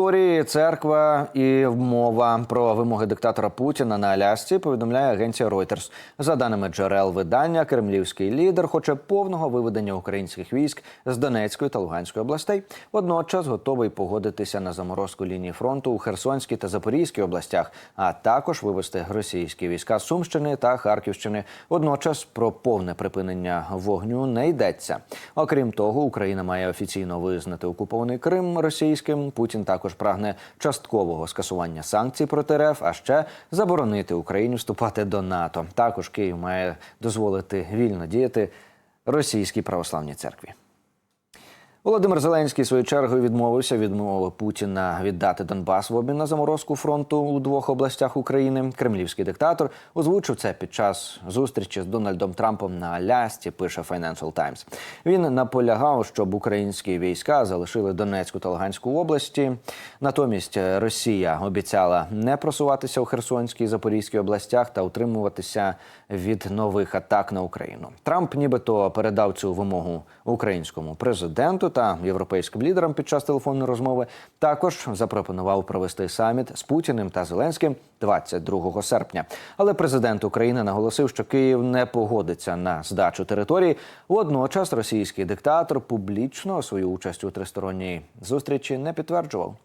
Історії, церква і мова про вимоги диктатора Путіна на Алясці повідомляє агенція Reuters. За даними джерел видання, кремлівський лідер хоче повного виведення українських військ з Донецької та Луганської областей. Водночас готовий погодитися на заморозку лінії фронту у Херсонській та Запорізькій областях, а також вивести російські війська з Сумщини та Харківщини. Водночас про повне припинення вогню не йдеться. Окрім того, Україна має офіційно визнати окупований Крим російським. Путін також прагне часткового скасування санкцій проти РФ, а ще заборонити Україні вступати до НАТО. Також Київ має дозволити вільно діяти російській православній церкві. Володимир Зеленський своєю чергою відмовився від мови Путіна віддати Донбас в обмін на заморозку фронту у двох областях України. Кремлівський диктатор озвучив це під час зустрічі з Дональдом Трампом на Алясці. Пише Financial Times. Він наполягав, щоб українські війська залишили Донецьку та Луганську області. Натомість Росія обіцяла не просуватися у Херсонській і Запорізькій областях та утримуватися від нових атак на Україну. Трамп нібито передав цю вимогу українському президенту та європейським лідерам під час телефонної розмови. Також запропонував провести саміт з Путіним та Зеленським 22 серпня. Але президент України наголосив, що Київ не погодиться на здачу території. Водночас російський диктатор публічно свою участь у тристоронній зустрічі не підтверджував.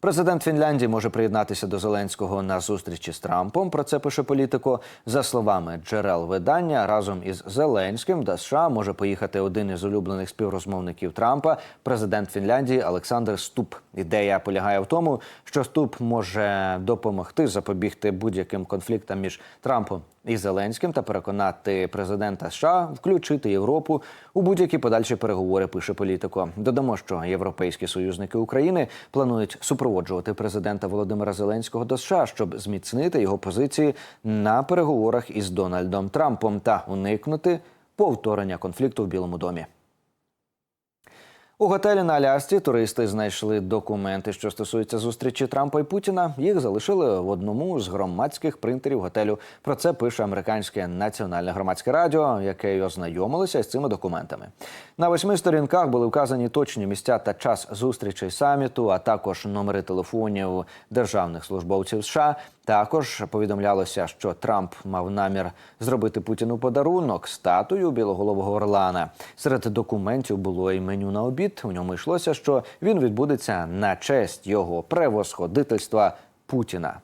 Президент Фінляндії може приєднатися до Зеленського на зустрічі з Трампом. Про це пише політико. За словами джерел видання, разом із Зеленським до США може поїхати один із улюблених співрозмовників Трампа, президент Фінляндії Олександр Ступ. Ідея полягає в тому, що Ступ може допомогти запобігти будь-яким конфліктам між Трампом і Зеленським та переконати президента США включити Європу у будь-які подальші переговори. Пише політико. Додамо, що європейські союзники України планують супроводжувати президента Володимира Зеленського до США, щоб зміцнити його позиції на переговорах із Дональдом Трампом та уникнути повторення конфлікту в Білому домі. У готелі на Алясці туристи знайшли документи, що стосуються зустрічі Трампа і Путіна. Їх залишили в одному з громадських принтерів готелю. Про це пише американське національне громадське радіо, яке й ознайомилося з цими документами. На восьми сторінках були вказані точні місця та час зустрічей саміту, а також номери телефонів державних службовців США. Також повідомлялося, що Трамп мав намір зробити Путіну подарунок статую білоголового орлана. Серед документів було і меню на обід. У ньому йшлося, що він відбудеться на честь його превосходительства Путіна.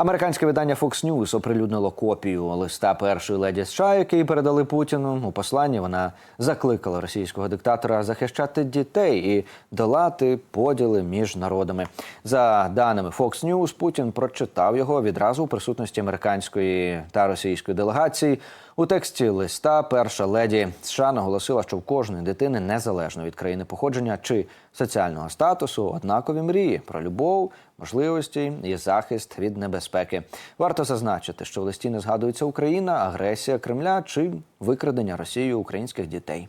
Американське видання Fox News оприлюднило копію листа першої леді США, який передали Путіну. У посланні вона закликала російського диктатора захищати дітей і долати поділи між народами. За даними Fox News, Путін прочитав його відразу у присутності американської та російської делегації. У тексті листа перша леді США наголосила, що в кожної дитини незалежно від країни походження чи соціального статусу однакові мрії про любов, можливості і захист від небезпеки. Варто зазначити, що в листі не згадується Україна, агресія Кремля чи викрадення Росією українських дітей.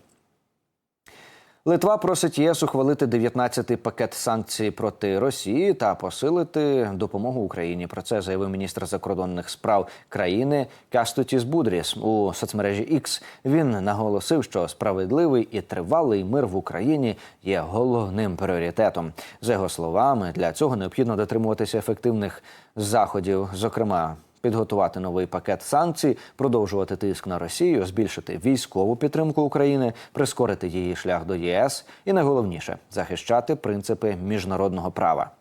Литва просить ЄС ухвалити 19-й пакет санкцій проти Росії та посилити допомогу Україні. Про це заявив міністр закордонних справ країни Кастутіс Будріс у соцмережі X. Він наголосив, що справедливий і тривалий мир в Україні є головним пріоритетом. За його словами, для цього необхідно дотримуватися ефективних заходів, зокрема підготувати новий пакет санкцій, продовжувати тиск на Росію, збільшити військову підтримку України, прискорити її шлях до ЄС і найголовніше захищати принципи міжнародного права.